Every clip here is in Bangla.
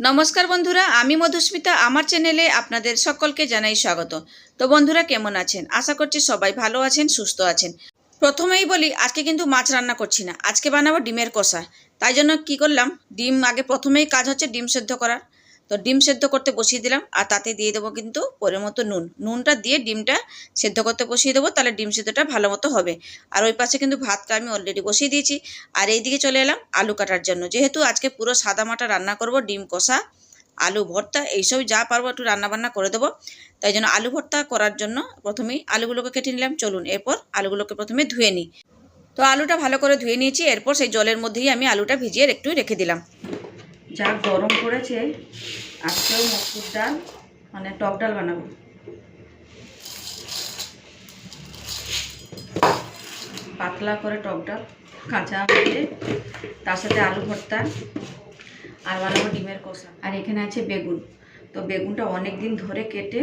নমস্কার বন্ধুরা, আমি মধুস্মিতা। আমার চ্যানেলে আপনাদের সকলকে জানাই স্বাগত। তো বন্ধুরা, কেমন আছেন? আশা করছি সবাই ভালো আছেন, সুস্থ আছেন। প্রথমেই বলি, আজকে কিন্তু মাছ রান্না করছি না। আজকে বানাবো ডিমের কষা। তাই জন্য কি করলাম, ডিম আগে প্রথমেই কাজ হচ্ছে ডিম সেদ্ধ করা তো ডিম সেদ্ধ করতে বসিয়ে দিলাম, আর তাতে দিয়ে দেবো কিন্তু পরে মতো নুন। নুনটা দিয়ে ডিমটা সেদ্ধ করতে বসিয়ে দেবো, তাহলে ডিম সেদ্ধটা ভালো মতো হবে। আর ওই পাশে কিন্তু ভাতটা আমি অলরেডি বসিয়ে দিয়েছি। আর এইদিকে চলে এলাম আলু কাটার জন্য। যেহেতু আজকে পুরো সাদা মাটা রান্না করব, ডিম কষা, আলু ভর্তা, এইসব যা পারব একটু রান্না বান্না করে দেবো। তাই জন্য আলু ভর্তা করার জন্য প্রথমেই আলুগুলোকে কেটে নিলাম। চলুন এরপর আলুগুলোকে প্রথমে ধুয়ে নিই। তো আলুটা ভালো করে ধুয়ে নিয়েছি, এরপর সেই জলের মধ্যেই আমি আলুটা ভিজিয়ে একটু রেখে দিলাম। যা গরম পড়েছে আজকেও মসুর ডাল মানে টক ডাল বানাবো। পাতলা করে টক ডাল, কাঁচা দিয়ে তার সাথে আলু ভর্তা আর বানাবো ডিমের কষা। আর এখানে আছে বেগুন। তো বেগুনটা অনেক দিন ধরে কেটে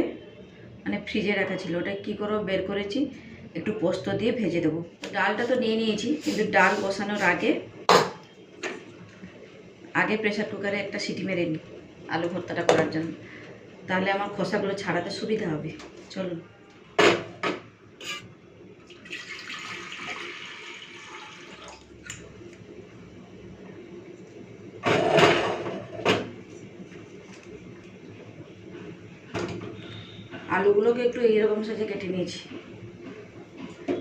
মানে ফ্রিজে রাখা ছিল। ওটা কী করে বের করেছি, একটু পোস্ত দিয়ে ভেজে দেবো। ডালটা তো নিয়ে নিয়েছি, কিন্তু ডাল বসানোর আগে আগে প্রেশার কুকারে একটা সিটি মেরে নিই আলু ভর্তাটা করার জন্য। তাহলে আমার খোসাগুলো ছাড়াতে সুবিধা হবে। চলুন। আলুগুলোকে একটু এইরকম সাজে কেটে নিয়েছি।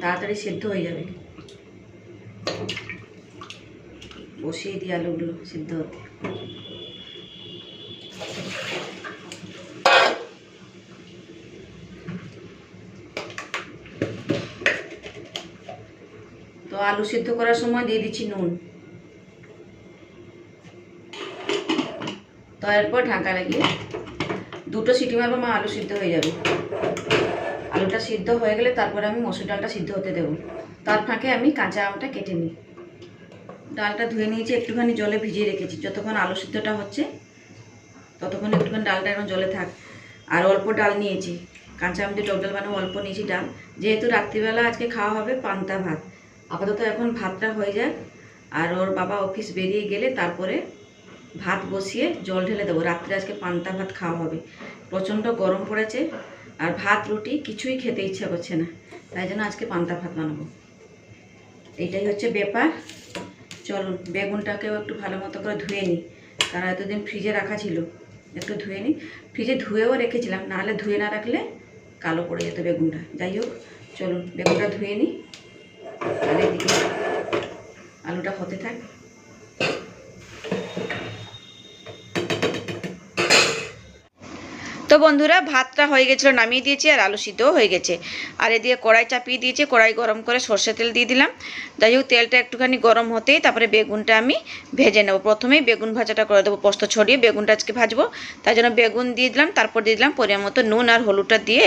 তাড়াতাড়ি সেদ্ধ হয়ে যাবে। বসিয়ে দিই আলুগুলো সিদ্ধ হতে। তো আলু সিদ্ধ করার সময় দিয়ে দিচ্ছি নুন। তো এরপর ঢাকা লাগিয়ে দুটো সিটি মারবো মা আলু সিদ্ধ হয়ে যাবে। আলুটা সিদ্ধ হয়ে গেলে তারপরে আমি মসুর ডালটা সিদ্ধ হতে দেবো। তার ফাঁকে আমি কাঁচা আমটা কেটে নিই। ডালটা ধুয়ে নিয়েছি, একটুখানি জলে ভিজিয়ে রেখেছি। যতক্ষণ আলু সিদ্ধটা হচ্ছে, ততক্ষণ একটুখানি ডালটা এখন জলে থাক। আর অল্প ডাল নিয়েছি। কাঁচা আম টক ডাল বানাবো, অল্প নিয়েছি ডাল। যেহেতু রাত্রিবেলা আজকে খাওয়া হবে পান্তা ভাত। আপাতত এখন ভাতটা হয়ে যায় আর ওর বাবা অফিস বেরিয়ে গেলে তারপরে ভাত বসিয়ে জল ঢেলে দেবো। রাত্রে আজকে পান্তা ভাত খাওয়া হবে। প্রচণ্ড গরম পড়েছে আর ভাত, রুটি কিছুই খেতে ইচ্ছা করছে না। তাই জন্য আজকে পান্তা ভাত বানাবো। এইটাই হচ্ছে ব্যাপার। চলুন বেগুনটাকেও একটু ভালো মতো করে ধুয়ে নিই। কারণ এতদিন ফ্রিজে রাখা ছিল। একটু ধুয়ে নিই। ফ্রিজে ধুয়েও রেখেছিলাম নাহলে ধুয়ে না রাখলে কালো পড়ে যেত বেগুনটা। যাই হোক চলুন বেগুনটা ধুয়ে নিই। আর এদিকে আলুটা হতে থাক। তো বন্ধুরা, ভাতটা হয়ে গেছিল, নামিয়ে দিয়েছি আর আলু সিদ্ধও হয়ে গেছে। আর এদিকে কড়াই চাপিয়ে দিয়েছি, কড়াই গরম করে সর্ষে তেল দিয়ে দিলাম। যাই হোক, তেলটা একটুখানি গরম হতেই তারপরে বেগুনটা আমি ভেজে নেব। প্রথমেই বেগুন ভাজাটা করে দেবো পোস্ত ছড়িয়ে, বেগুনটা আজকে ভাজবো। তাই জন্য বেগুন দিয়ে দিলাম, তারপর দিয়ে দিলাম পরিমাণ মতো নুন আর হলুদটা দিয়ে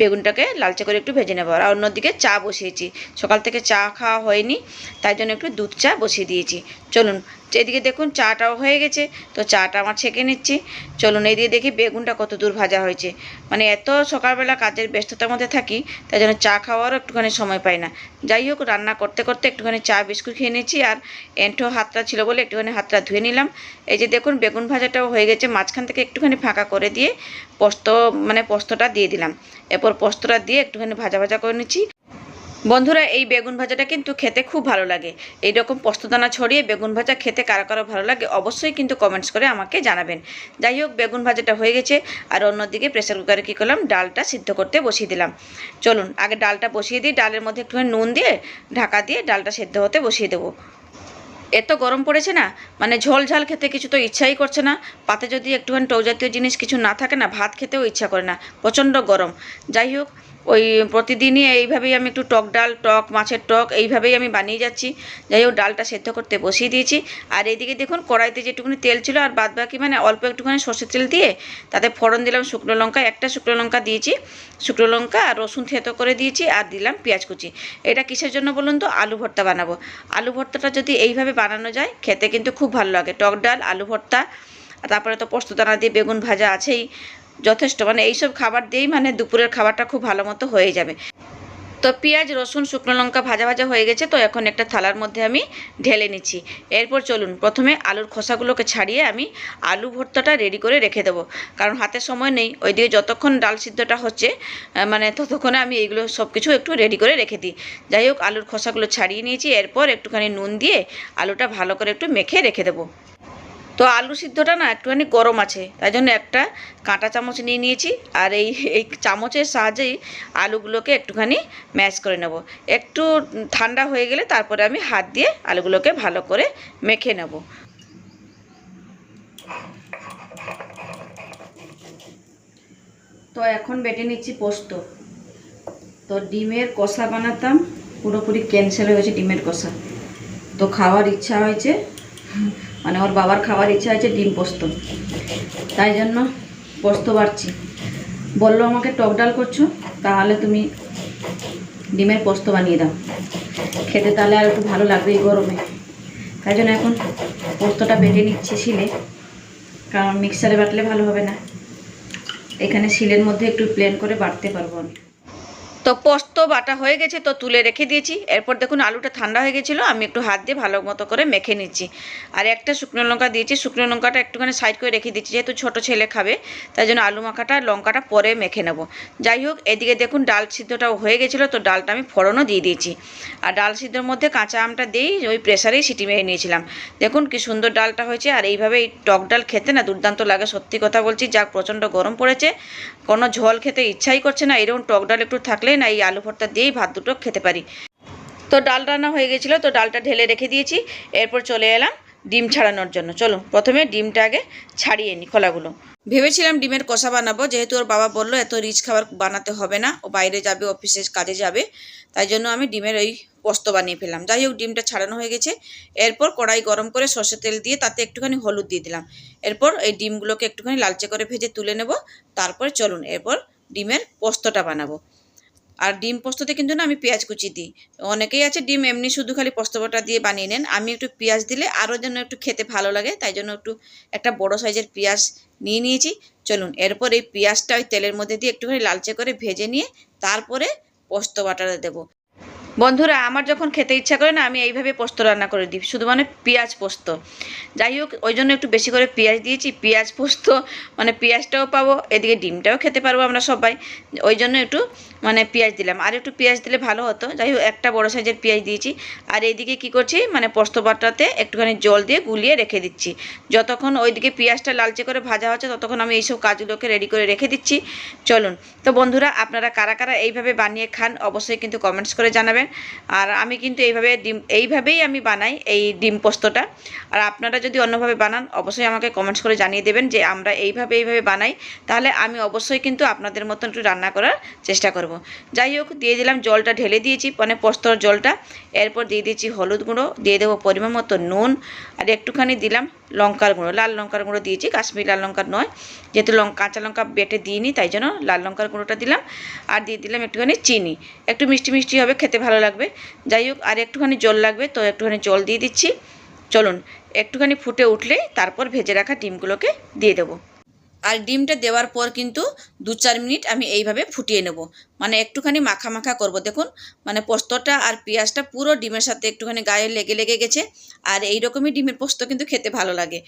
বেগুনটাকে লালচে করে একটু ভেজে নেব। আর অন্যদিকে চা বসিয়েছি। সকাল থেকে চা খাওয়া হয়নি, তাই জন্য একটু দুধ চা বসিয়ে দিয়েছি। চলুন, এদিকে দেখুন চাটাও হয়ে গেছে, তো চাটা আমার ছেঁকে নিচ্ছি। চলুন, এদিকে দেখি বেগুনটা কত দূর ভাজা হয়েছে। মানে এত সকালবেলা কাজের ব্যস্ততার মধ্যে থাকি, তাই জন্য চা খাওয়ারও একটুখানি সময় পাই না। যাই হোক, রান্না করতে করতে একটুখানি চা, বিস্কুট খেয়ে নিয়েছি আর এন্ঠো হাতটা ছিল বলে একটুখানি হাতটা ধুয়ে নিলাম। এই যে দেখুন, বেগুন ভাজাটাও হয়ে গেছে। মাঝখান থেকে একটুখানি ফাঁকা করে দিয়ে পোস্ত মানে পোস্তটা দিয়ে দিলাম। এরপর পোস্তটা দিয়ে একটুখানি ভাজা ভাজা করে নিচ্ছি। বন্ধুরা, এই বেগুন ভাজাটা কিন্তু খেতে খুব ভালো লাগে। এই রকম পোস্তদানা ছড়িয়ে বেগুন ভাজা খেতে কারও কারও ভালো লাগে অবশ্যই কিন্তু কমেন্টস করে আমাকে জানাবেন। যাই হোক, বেগুন ভাজাটা হয়ে গেছে। আর অন্যদিকে প্রেসার কুকারে কী করলাম? ডালটা সিদ্ধ করতে বসিয়ে দিলাম। চলুন, আগে ডালটা বসিয়ে দিই। ডালের মধ্যে একটুখানি নুন দিয়ে, ঢাকা দিয়ে ডালটা সেদ্ধ হতে বসিয়ে দেবো। এত গরম পড়েছে না? মানে ঝোল ঝাল খেতে কিছু তো ইচ্ছাই করছে না। পাতে যদি একটুখানি টক জাতীয় জিনিস কিছু না থাকে না, ভাত খেতেও ইচ্ছা করে না। প্রচণ্ড গরম। যাই হোক ওই প্রতিদিনই এইভাবেই আমি একটু টক ডাল, টক, মাছের টক এইভাবেই আমি বানিয়ে যাচ্ছি। যাই হোক, ডালটা সেদ্ধ করতে বসিয়ে দিয়েছি। আর এইদিকে দেখুন, কড়াইতে যেটুকুনি তেল ছিল আর বাদ বাকি মানে অল্প একটুখানি সর্ষের তেল দিয়ে তাতে ফোড়ন দিলাম শুকনো লঙ্কা, একটা শুকনো লঙ্কা দিয়েছি। শুকনো লঙ্কা আর রসুন থেতো করে দিয়েছি আর দিলাম পেঁয়াজ কুচি। এটা কিসের জন্য বলুন তো? আলু ভর্তা বানাবো। আলু ভর্তাটা যদি এইভাবে বানানো যায়, খেতে কিন্তু খুব ভালো লাগে। টক ডাল, আলু ভর্তা তারপরে তো পোস্তদানা দিয়ে বেগুন ভাজা আছেই। যথেষ্ট। মানে এইসব খাবার দিয়েই মানে দুপুরের খাবারটা খুব ভালো মতো হয়ে যাবে। তো পেঁয়াজ, রসুন, শুকনো লঙ্কা ভাজা ভাজা হয়ে গেছে, তো এখন একটা থালার মধ্যে আমি ঢেলে নিচ্ছি। এরপর চলুন, প্রথমে আলুর খোসাগুলোকে ছাড়িয়ে আমি আলু ভর্তাটা রেডি করে রেখে দেবো। কারণ হাতে সময় নেই ওইদিকে যতক্ষণ ডাল সিদ্ধটা হচ্ছে মানে ততক্ষণে আমি এইগুলো সব কিছু একটু রেডি করে রেখে দিই। যাই হোক, আলুর খোসাগুলো ছাড়িয়ে নিয়েছি, এরপর একটুখানি নুন দিয়ে আলুটা ভালো করে একটু মেখে রেখে দেবো। তো আলু সিদ্ধটা না একটুখানি গরম আছে, তাই জন্য একটা কাঁটা চামচ নিয়ে নিয়েছি, আর এই এই চামচের সাহায্যেই আলুগুলোকে একটুখানি ম্যাশ করে নেব। একটু ঠান্ডা হয়ে গেলে তারপরে আমি হাত দিয়ে আলুগুলোকে ভালো করে মেখে নেব। তো এখন বেটে নিচ্ছি পোস্ত। তো ডিমের কষা বানাতাম, পুরোপুরি ক্যান্সেল হয়ে গেছে ডিমের কষা। তো খাওয়ার ইচ্ছা হয়েছে। মানে ওর বাবার খাওয়ার ইচ্ছা আছে ডিম পোস্ত। তাই জন্য পোস্ত বাড়ছি। বলল, আমাকে টক ডাল করছ, তাহলে তুমি ডিমের পোস্ত বানিয়ে দাও। খেতে তাহলে আর একটু ভালো লাগবে এই গরমে। তাই জন্য এখন পোস্তটা বেটে নিচ্ছি শিলে, কারণ মিক্সারে বাটলে ভালো হবে না। এখানে শিলের মধ্যে একটু প্লেন করে বাটতে পারব আমি। তো পোস্ত বাটা হয়ে গেছে, তো তুলে রেখে দিয়েছি। এরপর দেখুন আলুটা ঠান্ডা হয়ে গেছিল, আমি একটু হাত দিয়ে ভালো মতো করে মেখে নিচ্ছি। আর একটা শুকনো লঙ্কা দিয়েছি, শুকনো লঙ্কাটা একটুখানি সাইড করে রেখে দিচ্ছি, যেহেতু ছোট ছেলে খাবে, তাই জন্য আলু মাখাটা, লঙ্কাটা পরে মেখে নেব। যাই হোক, এদিকে দেখুন ডাল সিদ্ধটাও হয়ে গেছিল, তো ডালটা আমি ফোড়নও দিয়ে দিয়েছি। আর ডাল সিদ্ধর মধ্যে কাঁচা আমটা দিয়েই ওই প্রেসারেই সিটি মেরে নিয়েছিলাম। দেখুন কি সুন্দর ডালটা হয়েছে, আর এইভাবে এই টক ডাল খেতে না দুর্দান্ত লাগে, সত্যি কথা বলছি, যা প্রচণ্ড গরম পড়েছে, কোনো ঝোল খেতে ইচ্ছাই করছে না, এরকম টক ডাল একটু থাকলে না, এই আলু ভর্তা দিয়েই ভাত দুটো খেতে পারি। তো ডাল রান্না হয়ে গেছিল, তো ডালটা ঢেলে রেখে দিয়েছি। এরপর চলে এলাম ডিম ছাড়ানোর জন্য। চলুন, প্রথমে ডিমটা আগে ছাড়িয়ে নিই খোলাগুলো। ভেবেছিলাম ডিমের কষা বানাবো, যেহেতু ওর বাবা বলল এত রিচ খাবার বানাতে হবে না, ও বাইরে যাবে, অফিসে কাজে যাবে, তাই জন্য আমি ডিমের ওই পোস্ত বানিয়ে ফেললাম। যাই হোক, ডিমটা ছাড়ানো হয়ে গেছে। এরপর কড়াই গরম করে সর্ষে তেল দিয়ে তাতে একটুখানি হলুদ দিয়ে দিলাম। এরপর এই ডিমগুলোকে একটুখানি লালচে করে ভেজে তুলে নেব। তারপরে চলুন, এরপর ডিমের পোস্তটা বানাবো। আর ডিম পোস্ততে কিন্তু না আমি পেঁয়াজ কুচি দিই। অনেকেই আছে ডিম এমনি শুধু খালি পোস্ত বাটা দিয়ে বানিয়ে নেন। আমি একটু পেঁয়াজ দিলে আরও যেন একটু খেতে ভালো লাগে, তাই জন্য একটু একটা বড় সাইজের পেঁয়াজ নিয়ে নিয়েছি। চলুন, এরপর এই পেঁয়াজটা ওই তেলের মধ্যে দিয়ে একটুখানি লালচে করে ভেজে নিয়ে তারপরে পোস্ত বাটাটা দেবো। বন্ধুরা, আমার যখন খেতে ইচ্ছা করে না, আমি এইভাবে পোস্ত রান্না করে দিই। শুধু মানে পেঁয়াজ পোস্ত। যাই হোক, ওই জন্য একটু বেশি করে পেঁয়াজ দিয়েছি। পেঁয়াজ পোস্ত মানে পেঁয়াজটাও পাবো, এদিকে ডিমটাও খেতে পারব আমরা সবাই। ওই জন্য একটু মানে পেঁয়াজ দিলাম। আর একটু পেঁয়াজ দিলে ভালো হতো। যাই হোক, একটা বড় সাইজের পেঁয়াজ দিয়েছি। আর এইদিকে কি করছি মানে পোস্ত বাটাতে একটুখানি জল দিয়ে গুলিয়ে রেখে দিচ্ছি। যতক্ষণ ওইদিকে পেঁয়াজটা লালচে করে ভাজা হচ্ছে, ততক্ষণ আমি এইসব কাজগুলোকে রেডি করে রেখে দিচ্ছি। চলুন। তো বন্ধুরা, আপনারা কারা কারা এইভাবে বানিয়ে খান, অবশ্যই কিন্তু কমেন্টস করে জানাবেন। আর আমি কিন্তু এইভাবে ডিম, এইভাবেই আমি বানাই এই ডিম পোস্তটা। আর আপনারা যদি অন্যভাবে বানান, অবশ্যই আমাকে কমেন্টস করে জানিয়ে দেবেন যে আমরা এইভাবে এইভাবে বানাই। তাহলে আমি অবশ্যই কিন্তু আপনাদের মতন একটু রান্না করার চেষ্টা করব। যাই হোক, দিয়ে দিলাম জলটা, ঢেলে দিয়েছি মানে পোস্তর জলটা। এরপর দিয়ে দিয়েছি হলুদ গুঁড়ো, দিয়ে দেবো পরিমাণ মতো নুন। আর একটুখানি দিলাম লঙ্কার গুঁড়ো, লাল লঙ্কার গুঁড়ো দিয়েছি, কাশ্মীর লাল লঙ্কার নয়। যেহেতু লঙ্কা কাঁচা লঙ্কা বেটে দিইনি, তাই জন্য লাল লঙ্কার গুঁড়োটা দিলাম। আর দিয়ে দিলাম একটুখানি চিনি। একটু মিষ্টি মিষ্টি হবে, খেতে ভালো লাগবে। যাই হোক, আর একটুখানি জল লাগবে, তো একটুখানি জল দিয়ে দিচ্ছি। চলুন, একটুখানি ফুটে উঠলেই তারপর ভেজে রাখা ডিমগুলোকে দিয়ে দেবো। আর ডিমটা দেওয়ার পর কিন্তু দু চার মিনিট আমি এইভাবে ফুটিয়ে নেব। মানে একটুখানি মাখা মাখা করব। দেখুন মানে পোস্তটা আর পেঁয়াজটা পুরো ডিমের সাথে একটুখানি গায়ে লেগে লেগে গেছে। আর এই রকমই ডিমের পোস্ত কিন্তু খেতে ভালো লাগে।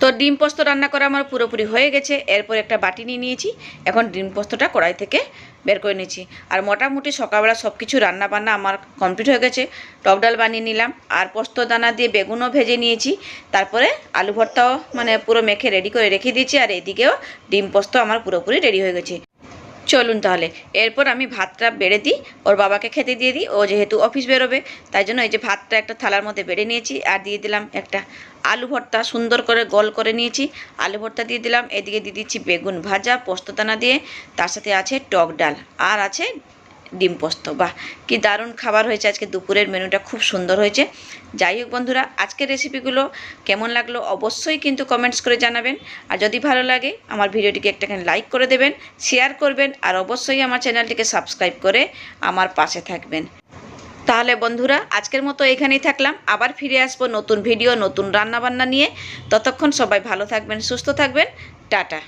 তো ডিম পোস্ত রান্না করা আমার পুরোপুরি হয়ে গেছে। এরপর একটা বাটি নিয়ে নিয়েছি। এখন ডিম পোস্তটা কড়াই থেকে বের করে নিয়েছি। আর মোটামুটি সকালবেলা সব কিছু রান্নাবান্না আমার কমপ্লিট হয়ে গেছে। টক ডাল বানিয়ে নিলাম, আর পোস্ত দানা দিয়ে বেগুনও ভেজে নিয়েছি। তারপরে আলু ভর্তাও মানে পুরো মেখে রেডি করে রেখে দিয়েছি, আর এদিকেও ডিম পোস্ত আমার পুরোপুরি রেডি হয়ে গেছে। চলুন তাহলে। এরপর আমি ভাতটা বেড়ে দিই, ওর বাবাকে খেতে দিয়ে দিই, ও যেহেতু অফিস বেরোবে, তাই জন্য এই যে ভাতটা একটা থালার মধ্যে বেড়ে নিয়েছি, আর দিয়ে দিলাম একটা আলু ভর্তা সুন্দর করে গোল করে নিয়েছি। আলু ভর্তা দিয়ে দিলাম, এদিকে দিয়ে দিচ্ছি বেগুন ভাজা পোস্তদানা দিয়ে, তার সাথে আছে টক ডাল, আর আছে ডিম পোস্ত বাহ, কি দারুণ খাবার হয়েছে আজকে দুপুরের মেনুটা, খুব সুন্দর হয়েছে। যাই হোক বন্ধুরা, আজকের রেসিপিগুলো কেমন লাগল অবশ্যই কিন্তু কমেন্টস করে জানাবেন। আর যদি ভালো লাগে, আমার ভিডিওটিকে একটাখানি লাইক করে দেবেন শেয়ার করবেন, আর অবশ্যই আমার চ্যানেলটিকে সাবস্ক্রাইব করে আমার পাশে থাকবেন। তাহলে বন্ধুরা, আজকের মতো এখানেই থাকলাম। আবার ফিরে আসব নতুন ভিডিও নতুন রান্নাবান্না নিয়ে। ততক্ষণ সবাই ভালো থাকবেন, সুস্থ থাকবেন। টাটা।